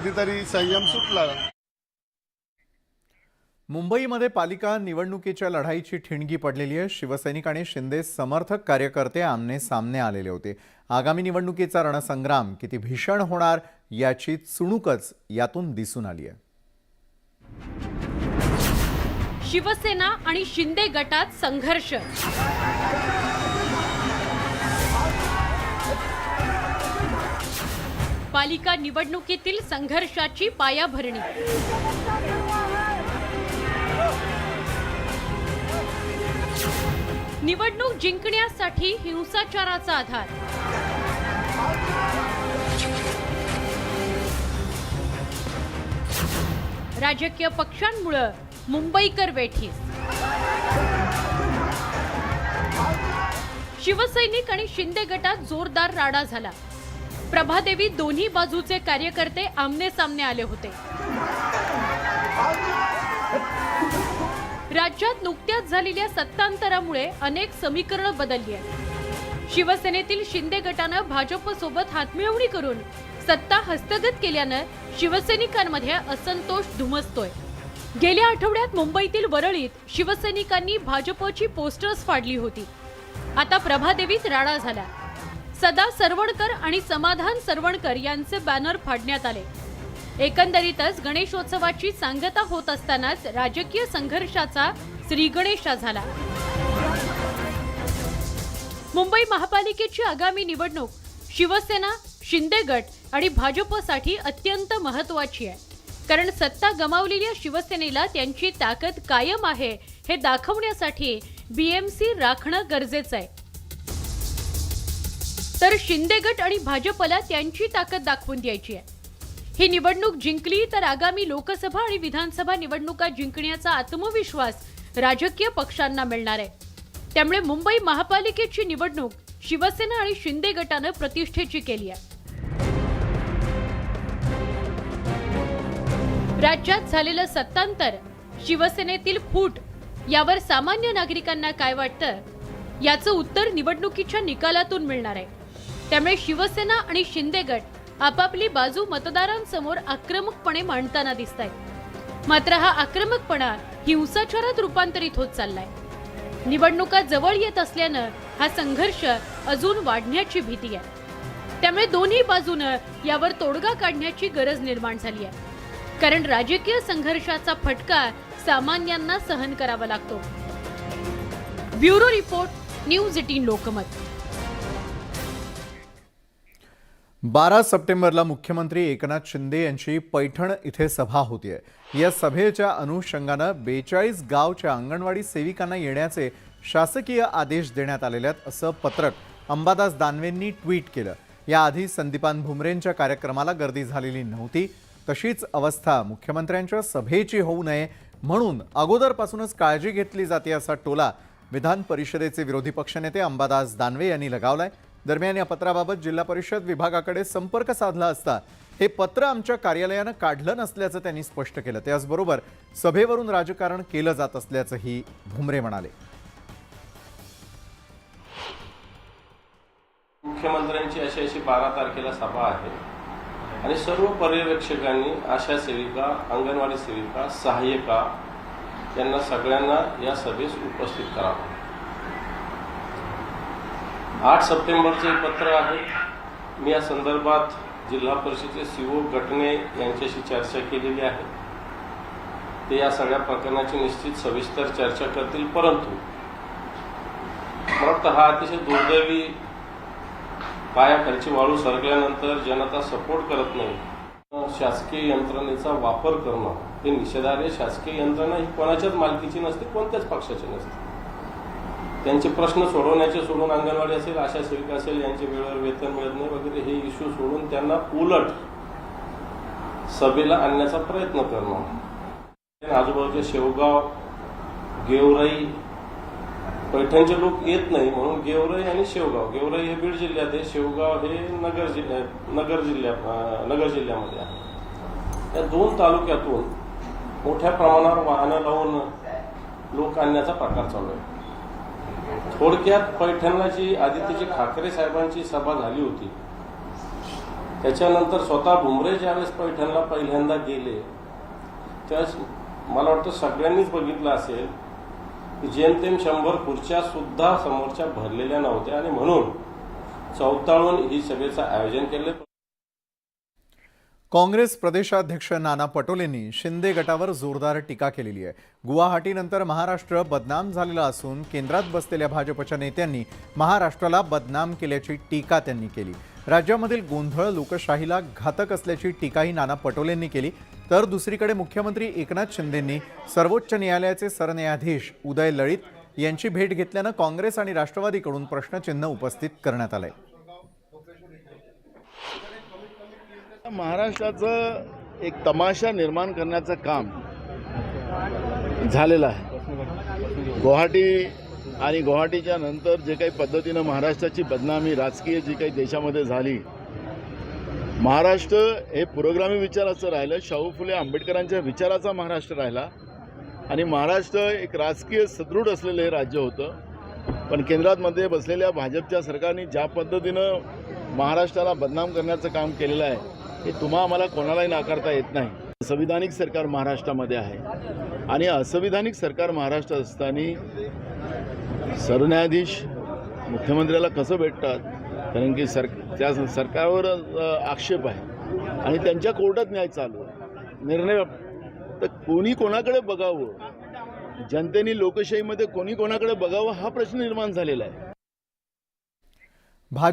कधीतरी संयम सुटला. मुंबईमध्ये पालिका निवडणुकीच्या लढाईची ठिणगी पडलेली आहे. शिवसैनिक आणि शिंदे समर्थक कार्यकर्ते आमने सामने आलेले होते. आगामी निवडणुकीचा रणसंग्राम किती भीषण होणार याची चुणूकच यातून दिसून आली आहे. शिवसेना आणि शिंदे गटात संघर्ष. पालिका निवडणुकीतील संघर्षाची पायाभरणी. निवडणूक जिंकण्यासाठी हिंसाचाराचा आधार. राजकीय पक्षांमुळं मुंबईकर वेठीस. शिवसैनिक आणि शिंदे गटात जोरदार राडा झाला. प्रभादेवी दोन्ही बाजूचे कार्यकर्ते आमने सामने आले होते. राज्यात नुकत्याच झालेल्या सत्तांतरामुळे अनेक समीकरणं बदलली आहेत. शिवसेनेतील शिंदे गटानं भाजपसोबत हातमिळवणी करून सत्ता हस्तगत केल्यानं शिवसैनिकांमध्ये असंतोष धुमसतोय. गेल्या आठवड्यात मुंबईतील वरळीत शिवसैनिकांनी भाजपची पोस्टर्स फाडली होती. आता प्रभादेवीत राडा झाला. सदा सरवणकर आणि समाधान सरवणकर यांचे बॅनर फाडण्यात आले. एकंदरीतच गणेशोत्सवाची सांगता होत असतानाच राजकीय संघर्षाचा श्रीगणेशा झाला. मुंबई महापालिकेची आगामी निवडणूक शिवसेना शिंदे गट आणि भाजपसाठी अत्यंत महत्वाची आहे. कारण सत्ता गमावलेल्या शिवसेनेला त्यांची ताकद कायम आहे हे दाखवण्यासाठी बीएमसी राखणं गरजेचं आहे. तर शिंदे गट आणि भाजपला त्यांची ताकद दाखवून द्यायची आहे. ही निवडणूक जिंकली तर आगामी लोकसभा आणि विधानसभा निवडणुका जिंकण्याचा आत्मविश्वास राजकीय पक्षांना मिळणार आहे. त्यामुळे मुंबई महापालिकेची निवडणूक शिवसेना आणि शिंदे गटानं प्रतिष्ठेची केली आहे. राज्यात झालेलं सत्तांतर शिवसेनेतील फूट यावर सामान्य नागरिकांना काय वाटतं? याचं उत्तर निवडणुकीच्या निकालातून मिळणार आहे. त्यामुळे शिवसेना आणि शिंदे गट आपापली बाजू मतदारांसमोर आक्रमकपणे मांडताना दिसत आहेत मात्र हा आक्रमकपणा हिंसाचारात रूपांतरित होत चाललाय. निवडणुका जवळ येत असल्यानं हा संघर्ष अजून वाढण्याची भीती आहे. त्यामुळे दोन्ही बाजूनं यावर तोडगा काढण्याची गरज निर्माण झाली आहे. कारण राजकीय संघर्षाचा फटका सामान्यांना सहन करावा लागतो. Bureau report news eighteen Lokmat. बारा सप्टेंबरला मुख्यमंत्री एकनाथ शिंदे यांची पैठण इथे सभा होतीये. या सभेच्या अनुषंगानं बेचाळीस गावच्या अंगणवाडी सेविकांना येण्याचे शासकीय आदेश देण्यात आलेले आहेत असं पत्रक अंबादास दानवेंनी ट्विट केलं. याआधी संदीपान भुमरेंच्या कार्यक्रमाला गर्दी झालेली नव्हती. तशीच अवस्था मुख्यमंत्र्यांच्या सभेची होऊ नये म्हणून अगोदरपासूनच काळजी घेतली जाते असा टोला विधान परिषदेचे विरोधी पक्षनेते अंबादास दानवे यांनी लगावलाय. दरम्यान या पत्राबाबत जिल्हा परिषद विभागाकडे संपर्क साधला असता हे पत्र आमच्या कार्यालयानं काढलं नसल्याचं त्यांनी स्पष्ट केलं. त्याचबरोबर सभेवरून राजकारण केलं जात असल्याचंही भुमरे म्हणाले. मुख्यमंत्र्यांची अशी अशी बारा तारखेला सभा आहे. आणि सर्व पर्यवेक्षकांनी आशा सेविका अंगणवाडी सेविका सहाय्यका यांना सगळ्यांना या सभेस उपस्थित करावं. आठ सप्टेंबरचे हे पत्र आहे. मी या संदर्भात जिल्हा परिषदेचे सीओ गटने यांच्याशी चर्चा केलेली आहे. ते या सगळ्या प्रकरणाची निश्चित सविस्तर चर्चा करतील परंतु मला वाटतं हा अतिशय दुर्दैवी पायाखालची वाळू सरकल्यानंतर जनता सपोर्ट करत नाही. शासकीय यंत्रणेचा वापर करणं हे निषेधार्ह. शासकीय यंत्रणा ही कोणाच्याच मालकीची नसते कोणत्याच पक्षाची नसते. त्यांचे प्रश्न सोडवण्याचे सोडून अंगणवाडी असेल आशा सेविका असेल यांचे वेळेवर वेतन मिळत नाही वगैरे हे इश्यू सोडून त्यांना उलट सभेला आणण्याचा प्रयत्न करणं आजूबाजूचे शेवगाव गेवराई पैठणचे लोक येत नाही म्हणून गेवराई आणि शेवगाव. गेवराई हे बीड जिल्ह्यात आहे शेवगाव हे नगर जिल्ह्यात नगर जिल्ह्या नगर जिल्ह्यामध्ये आहे. या दोन तालुक्यातून मोठ्या प्रमाणावर वाहनं लावून लोक आणण्याचा प्रकार चालू आहे. थोडक्यात पैठणला जी आदित्यजी ठाकरे साहेबांची सभा झाली होती. त्याच्यानंतर स्वतः भुमरे ज्यावेळेस पैठणला पहिल्यांदा गेले त्यावेळेस मला वाटतं सगळ्यांनीच बघितलं असेल की जेमतेम शंभर खुर्च्या सुद्धा समोरच्या भरलेल्या नव्हत्या आणि म्हणून चौताळून ही सभेचं आयोजन केलं. काँग्रेस प्रदेशाध्यक्ष नाना पटोलेंनी शिंदे गटावर जोरदार टीका केलेली आहे. गुवाहाटीनंतर महाराष्ट्र बदनाम झालेला असून केंद्रात बसलेल्या भाजपच्या नेत्यांनी महाराष्ट्राला बदनाम केल्याची टीका त्यांनी केली. राज्यामधील गोंधळ लोकशाहीला घातक असल्याची टीकाही नाना पटोलेंनी केली. तर दुसरीकडे मुख्यमंत्री एकनाथ शिंदेंनी सर्वोच्च न्यायालयाचे सरन्यायाधीश उदय लळित यांची भेट घेतल्यानं काँग्रेस आणि राष्ट्रवादीकडून प्रश्नचिन्ह उपस्थित करण्यात आलं आहे महाराष्ट्राचं एक तमाशा निर्माण करण्याचं काम झालेलं आहे. गुवाहाटी आणि गुवाहाटीच्या नंतर जे काही पद्धतीनं महाराष्ट्राची बदनामी राजकीय जी काही देशामध्ये झाली महाराष्ट्र हे पुरोगामी विचाराचं राहिलं शाहू फुले आंबेडकरांच्या विचाराचा महाराष्ट्र राहिला. आणि महाराष्ट्र एक राजकीय सदृढ असलेलं हे राज्य होतं. पण केंद्रामध्ये बसलेल्या भाजपच्या सरकारने ज्या पद्धतीनं महाराष्ट्राला बदनाम करण्याचं काम केलेलं आहे हे तुम्हा आम्हाला कोणालाही नाकारता येत नाही. संविधानिक सरकार महाराष्ट्रामध्ये आहे. आणि असंविधानिक सरकार महाराष्ट्रात असताना सरन्यायाधीश मुख्यमंत्र्याला कसं भेटतात? कारण की सर त्या सरकारवर आक्षेप आहे. आणि त्यांच्या कोर्टात न्याय चालू आहे. निर्णय तर कोणी कोणाकडे बघावं? जनतेने लोकशाहीमध्ये कोणी कोणाकडे बघावं? हा प्रश्न निर्माण झालेला आहे. भाजप